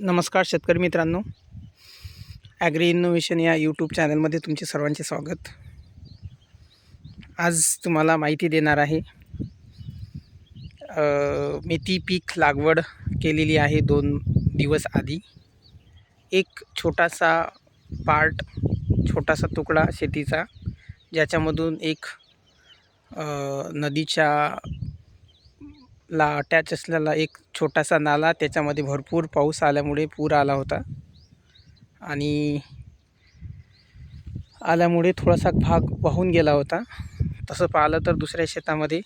नमस्कार शेतकरी मित्रांनो. ॲग्री इनोव्हेशन या यूट्यूब चॅनलमध्ये तुमचे सर्वांचे स्वागत. आज तुम्हाला माहिती देणार आहे मेथी पीक लागवड केलेली आहे दोन दिवस आधी. एक छोटासा पार्ट छोटासा तुकडा शेतीचा ज्याच्यामधून एक नदीच्या ला अटॅच असलेला एक छोटासा नाला त्याच्यामध्ये भरपूर पाऊस आल्यामुळे पूर आला होता. आणि आल्यामुळे थोडासा भाग वाहून गेला होता. तसं पाहिलं तर दुसऱ्या शेतामध्ये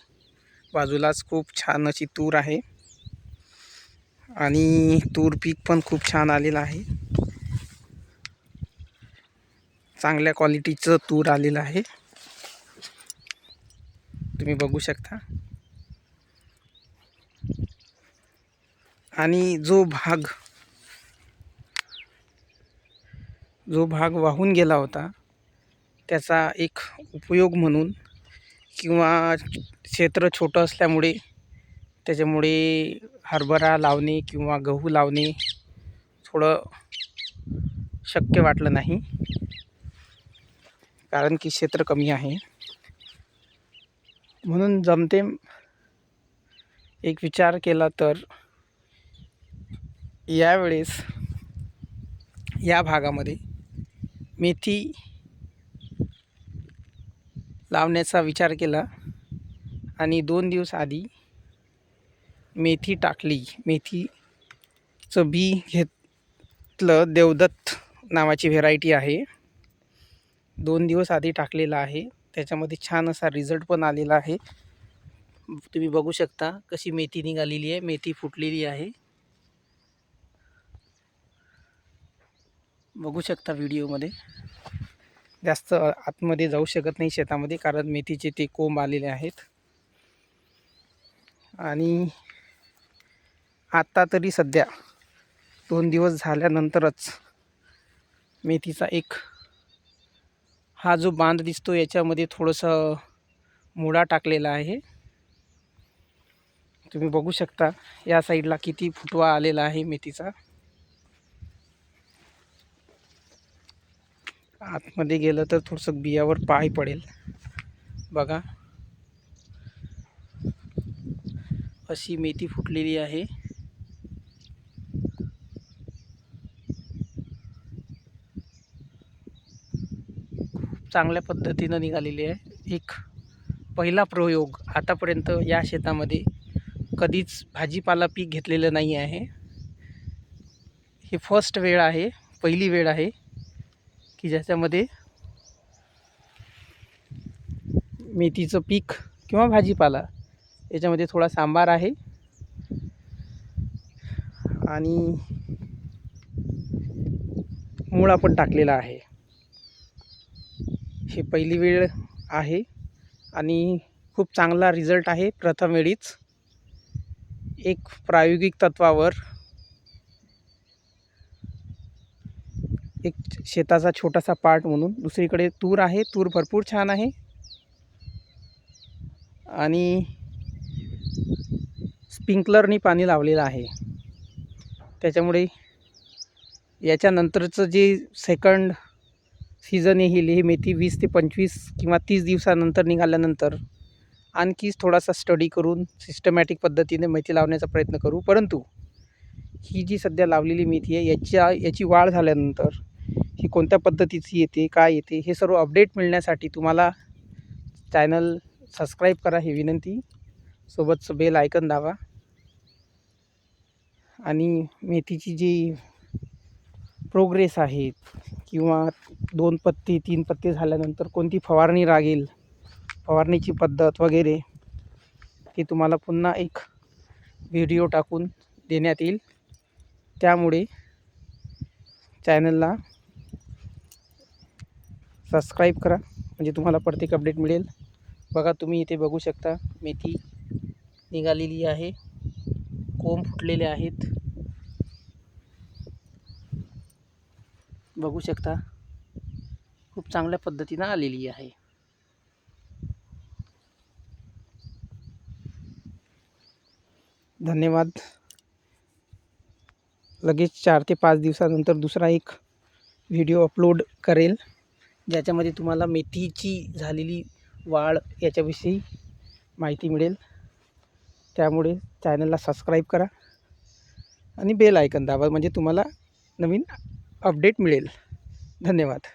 बाजूलाच खूप छान अशी तूर आहे. आणि तूर पीक पण खूप छान आलेलं आहे. चांगल्या क्वालिटीचं तूर आलेलं आहे. तुम्ही बघू शकता. आणि जो भाग जो भाग वाहून गेला होता त्याचा एक उपयोग म्हणून किंवा क्षेत्र छोटं असल्यामुळे त्याच्यामुळे हरभरा लावणे किंवा गहू लावणे थोडं शक्य वाटलं नाही. कारण की क्षेत्र कमी आहे. म्हणून जमतेम एक विचार केला तर यावेळेस या भागामध्ये मेथी लावण्याचा विचार केला आणि दोन दिवस आधी मेथी टाकली. मेथीचं बी घेतलं देवदत्त नावाची व्हेरायटी आहे. दोन दिवस आधी टाकलेलं आहे. त्याच्यामध्ये छान असा रिझल्ट पण आलेला आहे. तुम्ही बघू शकता कशी मेथी निघालेली आहे. मेथी फुटलेली आहे. बघू शकता व्हिडिओमध्ये. जास्त आतमध्ये जाऊ शकत नाही शेतामध्ये कारण मेथीचे ते कोंब आलेले आहेत. आणि आत्ता तरी सध्या दोन दिवस झाल्यानंतरच मेथीचा एक हा जो बांध दिसतो याच्यामध्ये थोडंसं मुळा टाकलेला आहे. तुम्ही बघू शकता या साईडला किती फुटवा आलेला आहे मेथीचा. आतमध्ये गेलं तर थोडंसं बियावर पाय पडेल. बघा. अशी मेथी फुटलेली आहे. खूप चांगल्या पद्धतीनं निघालेली आहे. एक पहिला प्रयोग आतापर्यंत या शेतामध्ये कधीच भाजीपाला पीक घेतलेलं नाही आहे. ही फर्स्ट वेळ आहे. पहिली वेळ आहे. की ज्याच्यामध्ये मेथीचं पीक किंवा भाजीपाला याच्यामध्ये थोडा सांबार आहे. आणि मुळा पण टाकलेला आहे. ही पहिली वेळ आहे आणि खूप चांगला रिझल्ट आहे प्रथम वेळीच. एक प्रायोगिक तत्वावर एक शेताचा छोटासा पार्ट म्हणून. दुसरीकडे तूर आहे. तूर भरपूर छान आहे. आणि स्प्रिंकलरनी पाणी लावलेलं आहे. त्याच्यामुळे याच्यानंतरचं जे सेकंड सीझन येईल हे मेथी वीस ते पंचवीस किंवा तीस दिवसानंतर निघाल्यानंतर आणखीच थोडासा स्टडी करून सिस्टमॅटिक पद्धतीने मेथी लावण्याचा प्रयत्न करू. परंतु ही जी सध्या लावलेली मेथी आहे याच्या याची वाढ झाल्यानंतर ही कोणत्या पद्धतीची येते काय येते हे सर्व अपडेट मिळण्यासाठी तुम्हाला चॅनल सबस्क्राईब करा ही विनंती. सोबतचं बेल आयकन दावा आणि मेथीची जी प्रोग्रेस आहे किंवा दोन पत्ती तीन पत्ती झाल्यानंतर कोणती फवारणी लागेल फवारणीची पद्धत वगैरे ती तुम्हाला पुन्हा एक व्हिडिओ टाकून देण्यात येईल. त्यामुळे चॅनलला सबस्क्राईब करा. म्हणजे तुम्हाला प्रत्येक अपडेट मिळेल. बघा तुम्ही इथे बघू शकता मेथी निघालेली आहे. कोंब फुटलेले आहेत. बघू शकता खूप चांगल्या पद्धतीनं आलेली आहे. धन्यवाद. लगेच चार ते पाच दिवसानंतर दुसरा एक व्हिडिओ अपलोड करेल. ज्याच्यामध्ये तुम्हाला मेथीची झालेली वाढ याच्याविषयी माहिती मिळेल. त्यामुळे चॅनलला सबस्क्राईब करा आणि बेल आयकन दाबा म्हणजे तुम्हाला नवीन अपडेट मिळेल. धन्यवाद.